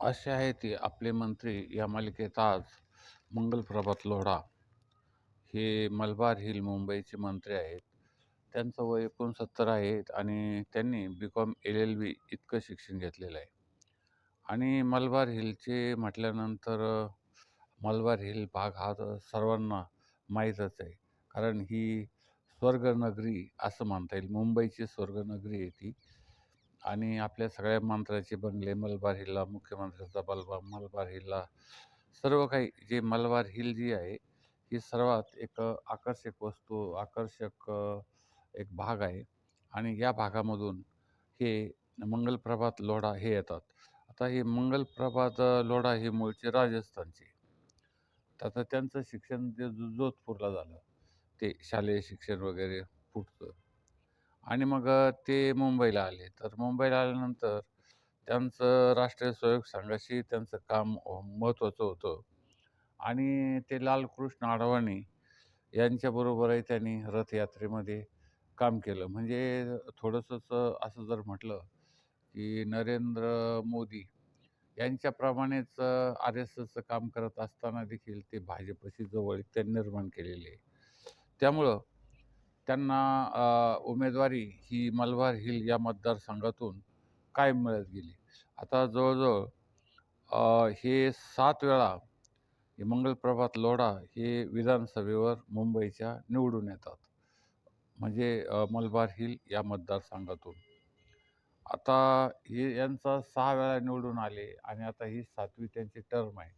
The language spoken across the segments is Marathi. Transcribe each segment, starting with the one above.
असे आहेत की आपले मंत्री या मालिकेत आज मंगलप्रभात लोढा हे मलबार हिल मुंबईचे मंत्री आहेत. त्यांचं वय एकोणसत्तर आहे आणि त्यांनी B Com L L B इतकं शिक्षण घेतलेलं आहे. आणि मलबार हिलचे म्हटल्यानंतर मलबार हिल भाग हा तर सर्वांना माहीतच आहे. कारण ही स्वर्गनगरी असं म्हणता येईल. मुंबईची स्वर्गनगरी आहे ती. आणि आपल्या सगळ्या मंत्र्याचे बंगले मलबार हिलला मुख्यमंत्र्याचा बलबा मलबार हिलला. सर्व काही जे मलबार हिल जी आहे ही सर्वात एक आकर्षक वस्तू आकर्षक एक भाग आहे. आणि या भागामधून हे मंगलप्रभात लोढा हे येतात. आता हे मंगलप्रभात लोढा हे मूळचे राजस्थानचे. तर आता त्यांचं शिक्षण जे जो- जोधपूरला झालं ते शालेय शिक्षण वगैरे पुढचं. आणि मग ते मुंबईला आले. तर मुंबईला आल्यानंतर त्यांचं राष्ट्रीय स्वयंसेवक संघाशी त्यांचं काम महत्त्वाचं होतं. आणि ते लालकृष्ण आडवाणी यांच्याबरोबरही त्यांनी रथयात्रेमध्ये काम केलं. म्हणजे थोडंसंच असं जर म्हटलं की नरेंद्र मोदी यांच्याप्रमाणेच आर एस एसचं काम करत असताना देखील ते भाजपशी जवळीकता निर्माण केलेले. आहे त्यामुळं त्यांना उमेदवारी ही मलबार हिल या मतदारसंघातून कायम मिळत गेली? आता जवळजवळ हे सात वेळा हे मंगलप्रभात लोढा हे विधानसभेवर मुंबईच्या निवडून येतात. म्हणजे मलबार हिल या मतदारसंघातून. आता हे यांचा सहा वेळा निवडून आले आणि आता ही सातवी त्यांची टर्म आहे.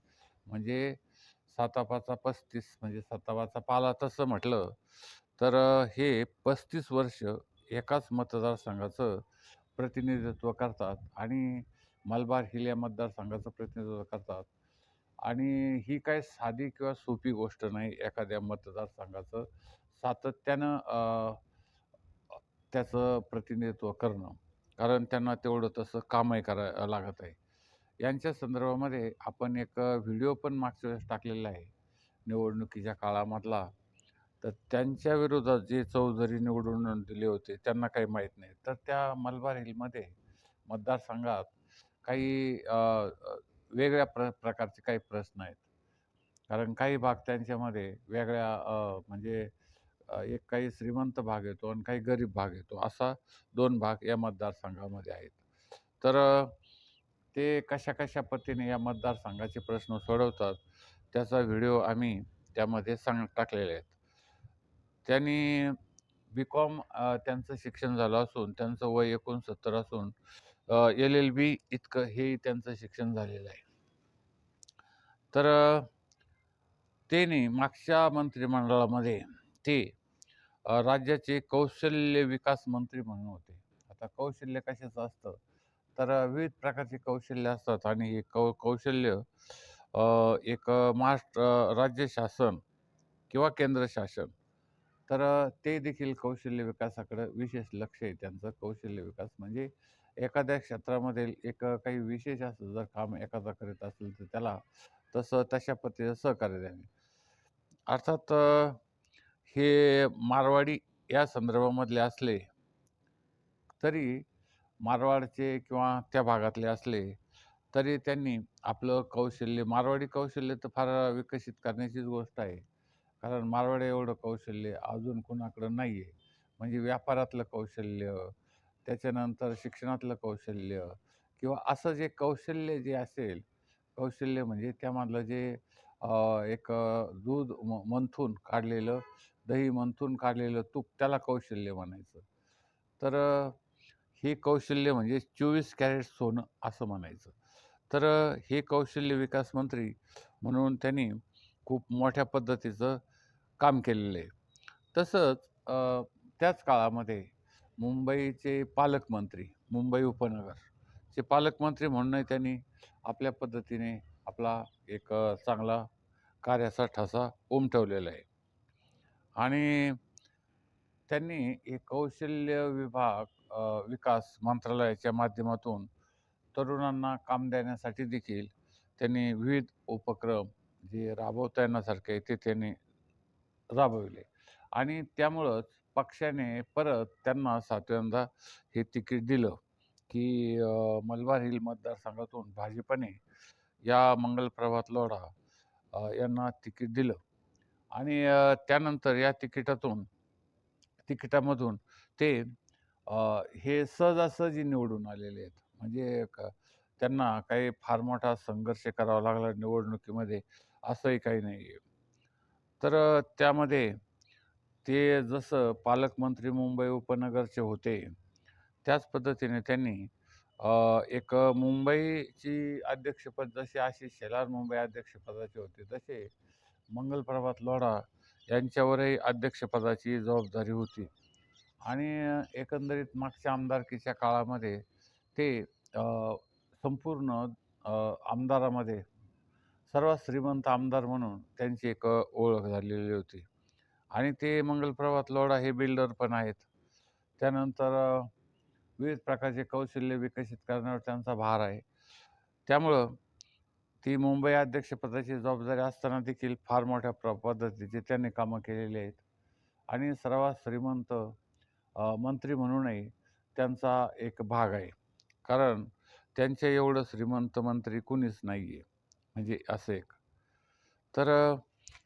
म्हणजे सातापाचा पस्तीस म्हणजे सातापाचा पाला तसं म्हटलं तर हे पस्तीस वर्ष एकाच मतदारसंघाचं प्रतिनिधित्व करतात आणि मलबार हिल या मतदारसंघाचं प्रतिनिधित्व करतात. आणि ही काय साधी किंवा सोपी गोष्ट नाही एखाद्या मतदारसंघाचं सातत्यानं त्याचं प्रतिनिधित्व करणं. कारण त्यांना तेवढं तसं कामही करा लागत आहे. यांच्या संदर्भामध्ये आपण एक व्हिडिओ पण मागच्या वेळेस टाकलेला आहे. निवडणुकीच्या काळामधला. तर त्यांच्या विरोधात जे चौधरी निवडून दिले होते त्यांना काही माहीत नाही. तर त्या मलबार हिलमध्ये मतदारसंघात काही वेगळ्या प्र प्रकारचे काही प्रश्न आहेत. कारण काही भाग त्यांच्यामध्ये वेगळ्या म्हणजे एक काही श्रीमंत भाग येतो आणि काही गरीब भाग येतो. असा दोन भाग या मतदारसंघामध्ये आहेत. तर ते कशा कशा पद्धतीने या मतदारसंघाचे प्रश्न सोडवतात त्याचा व्हिडिओ आम्ही त्यामध्ये सांग टाकलेले आहेत. त्यांनी बी कॉम त्यांचं शिक्षण झालं असून त्यांचं वय एकोणसत्तर असून एल एल बी इतकं हे त्यांचं शिक्षण झालेलं आहे. तर त्यांनी मागच्या मंत्रिमंडळामध्ये ते राज्याचे कौशल्य विकास मंत्री म्हणून होते. आता कौशल्य कशाचं असतं? तर विविध प्रकारचे कौशल्य असतात आणि हे कौ कौशल्य एक महाराष्ट्र राज्य शासन किंवा केंद्र शासन तर ते देखील कौशल्य विकासाकडं विशेष लक्ष आहे त्यांचं. कौशल्य विकास म्हणजे एखाद्या क्षेत्रामध्ये एक काही विशेष असं जर काम एखादा करीत असेल तर त्याला तसं तशा पद्धतीचं सहकार्य द्यावे. अर्थात हे मारवाडी या संदर्भामधले असले तरी मारवाडचे किंवा त्या भागातले असले तरी त्यांनी आपलं कौशल्य मारवाडी कौशल्य तर फार विकसित करण्याचीच गोष्ट आहे. कारण मारवाडी एवढं कौशल्य अजून कोणाकडं नाही आहे म्हणजे व्यापारातलं कौशल्य त्याच्यानंतर शिक्षणातलं कौशल्य किंवा असं जे कौशल्य जे असेल कौशल्य म्हणजे त्यामधलं जे एक दूध म मंथून काढलेलं दही मंथून काढलेलं तूप त्याला कौशल्य म्हणायचं. तर हे कौशल्य म्हणजे चोवीस कॅरेट सोनं असं म्हणायचं. तर हे कौशल्य विकास मंत्री म्हणून त्यांनी खूप मोठ्या पद्धतीचं काम केलेलं आहे. तसंच त्याच काळामध्ये मुंबईचे पालकमंत्री मुंबई उपनगरचे पालकमंत्री म्हणूनही त्यांनी आपल्या पद्धतीने आपला एक चांगला कार्याचा ठसा उमटवलेला आहे. आणि त्यांनी एक कौशल्य विभाग विकास मंत्रालयाच्या माध्यमातून तरुणांना काम देण्यासाठी देखील त्यांनी विविध उपक्रम जे राबवता येण्यासारखे ते त्यांनी राबविले आणि त्यामुळंच पक्षाने परत त्यांना सातव्यांदा हे तिकीट दिलं की मलबार हिल मतदारसंघातून भाजपने या मंगलप्रभात लोढा यांना तिकीट दिलं आणि त्यानंतर या तिकिटातून तिकिटामधून ते हे सहजासहजी निवडून आलेले आहेत. म्हणजे क त्यांना काही फार मोठा संघर्ष करावा लागला निवडणुकीमध्ये असंही काही नाही आहे. तर त्यामध्ये ते जसं पालकमंत्री मुंबई उपनगरचे होते, त्याच पद्धतीने त्यांनी एक मुंबईची अध्यक्षपद जसे आशिष शेलार मुंबई अध्यक्षपदाचे होते, तसे मंगलप्रभात लोढा यांच्यावरही अध्यक्षपदाची जबाबदारी होती. आणि एकंदरीत मागच्या आमदारकीच्या काळामध्ये ते संपूर्ण आमदारामध्ये सर्वात श्रीमंत आमदार म्हणून त्यांची एक ओळख झालेली होती. आणि ते मंगलप्रभात लोढा हे बिल्डर पण आहेत. त्यानंतर विविध प्रकारचे कौशल्य विकसित करण्यावर त्यांचा भार आहे. त्यामुळं ती मुंबई अध्यक्षपदाची जबाबदारी असताना देखील फार मोठ्या प्र पद्धतीचे त्यांनी कामं केलेली आहेत. आणि सर्वात श्रीमंत मंत्री म्हणूनही त्यांचा एक भाग आहे. कारण त्यांच्या एवढं श्रीमंत मंत्री कुणीच नाही आहे. म्हणजे असं एक. तर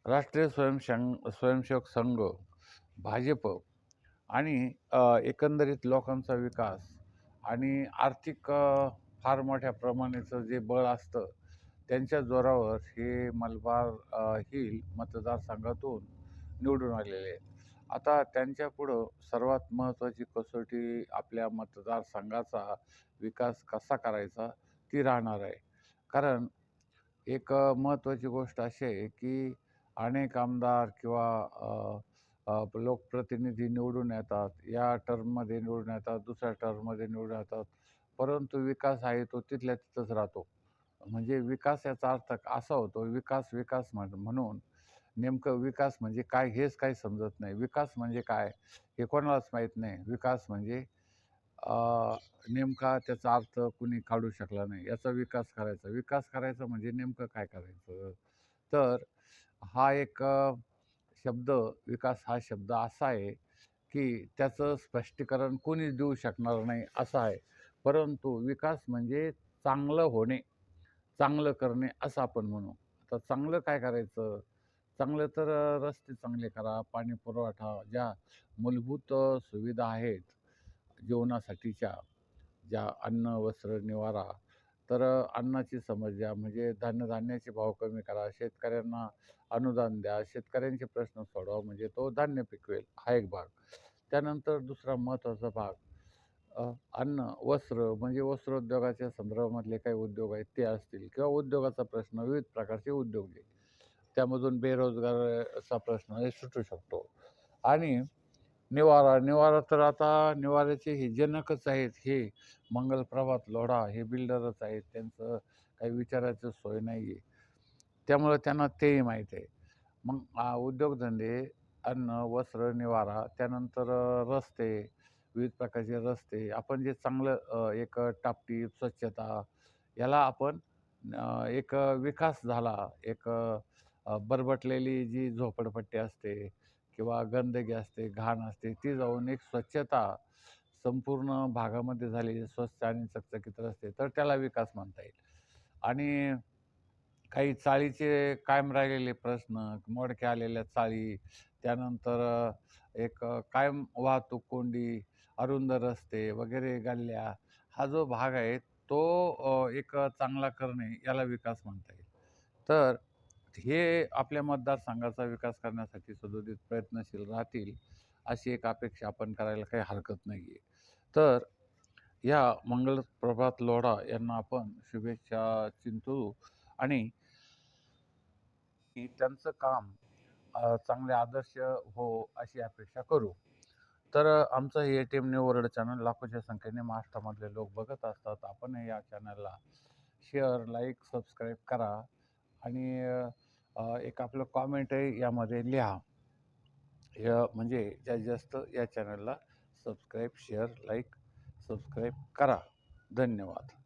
राष्ट्रीय स्वयंशंग स्वयंसेवक संघ, भाजप आणि एकंदरीत लोकांचा विकास आणि आर्थिक फार मोठ्या प्रमाणाचं जे बळ असतं, त्यांच्या जोरावर हे मलबार हिल मतदारसंघातून निवडून आलेले आहेत. आता त्यांच्यापुढं सर्वात महत्त्वाची कसोटी आपल्या मतदारसंघाचा विकास कसा करायचा ती राहणार आहे. कारण एक महत्त्वाची गोष्ट अशी आहे, की अनेक आमदार किंवा लोकप्रतिनिधी निवडून येतात. या टर्ममध्ये निवडून येतात, दुसऱ्या टर्ममध्ये निवडून येतात. परंतु विकास आहे तो तिथल्या तिथंच राहतो. म्हणजे विकास याचा अर्थ असा होतो, विकास, विकास म्हणून नेमकं विकास म्हणजे काय हेच काही समजत नाही. विकास म्हणजे काय हे कोणालाच माहीत नाही. विकास म्हणजे नेमका त्याचा अर्थ कुणी काढू शकला नाही. याचा विकास करायचा. विकास करायचा म्हणजे नेमकं काय करायचं? तर हा एक शब्द विकास हा शब्द असा आहे, की त्याचं स्पष्टीकरण कोणीच देऊ शकणार नाही असं आहे. परंतु विकास म्हणजे चांगलं होणे, चांगलं करणे असं आपण म्हणू. आता चांगलं काय करायचं? चांगलं तर रस्ते चांगले करा, पाणी पुरवठा, ज्या मूलभूत सुविधा आहेत जीवनासाठीच्या, ज्या अन्न, वस्त्र, निवारा, तर अन्नाची समस्या म्हणजे धान्य-धान्याचे भाव कमी करा, शेतकऱ्यांना अनुदान द्या, शेतकऱ्यांचे प्रश्न सोडवा म्हणजे तो धान्य पिकवेल, हा एक भाग. त्यानंतर दुसरा महत्त्वाचा भाग अन्न, वस्त्र म्हणजे वस्त्रोद्योगाच्या संदर्भामधले काही उद्योग आहेत ते असतील किंवा उद्योगाचा प्रश्न, विविध प्रकारचे उद्योग येईल त्यामधून बेरोजगाराचा प्रश्न हे सुटू शकतो. आणि निवारा, निवारा तर आता निवाऱ्याचे हे जनकच आहेत हे मंगलप्रभात लोढा हे बिल्डरच आहेत. त्यांचं काही विचारायचं सोय नाही आहे. त्यामुळं त्यांना तेही माहीत आहे. मग उद्योगधंदे, अन्न, वस्त्र, निवारा, त्यानंतर रस्ते, विविध प्रकारचे रस्ते, आपण जे चांगलं एक टापटीप, स्वच्छता याला आपण एक विकास झाला, एक बरबटलेली जी झोपडपट्टी असते किंवा गंदगी असते, घाण असते, ती जाऊन एक स्वच्छता संपूर्ण भागामध्ये झाली, स्वच्छ आणि चकचकीत असते तर त्याला विकास म्हणता येईल. आणि काही चाळीचे कायम राहिलेले प्रश्न, मोडक्या आलेल्या चाळी, त्यानंतर एक कायम वाहतूक कोंडी, अरुंद रस्ते वगैरे गल्ल्या, हा जो भाग आहे तो एक चांगला करणे याला विकास म्हणता येईल. तर हे आपल्या मतदारसंघाचा विकास करण्यासाठी सदोदित प्रयत्नशील राहतील, अशी एक अपेक्षा आपण करायला काही हरकत नाही आहे. तर या मंगलप्रभात लोढा यांना आपण शुभेच्छा चिंतू आणि त्यांचं काम चांगले आदर्श हो अशी अपेक्षा करू. तर आमचं हे ए-टी-एम न्यू वर्ल्ड चॅनल लाखोच्या संख्येने महाराष्ट्रामधले लोक बघत असतात. आपण या चॅनलला शेअर, लाईक, सबस्क्राईब करा आणि एक आपलं कॉमेंटही यामध्ये लिहा. या म्हणजे जास्तीत जास्त या चॅनलला सबस्क्राईब, शेअर, लाईक, सबस्क्राईब करा. धन्यवाद.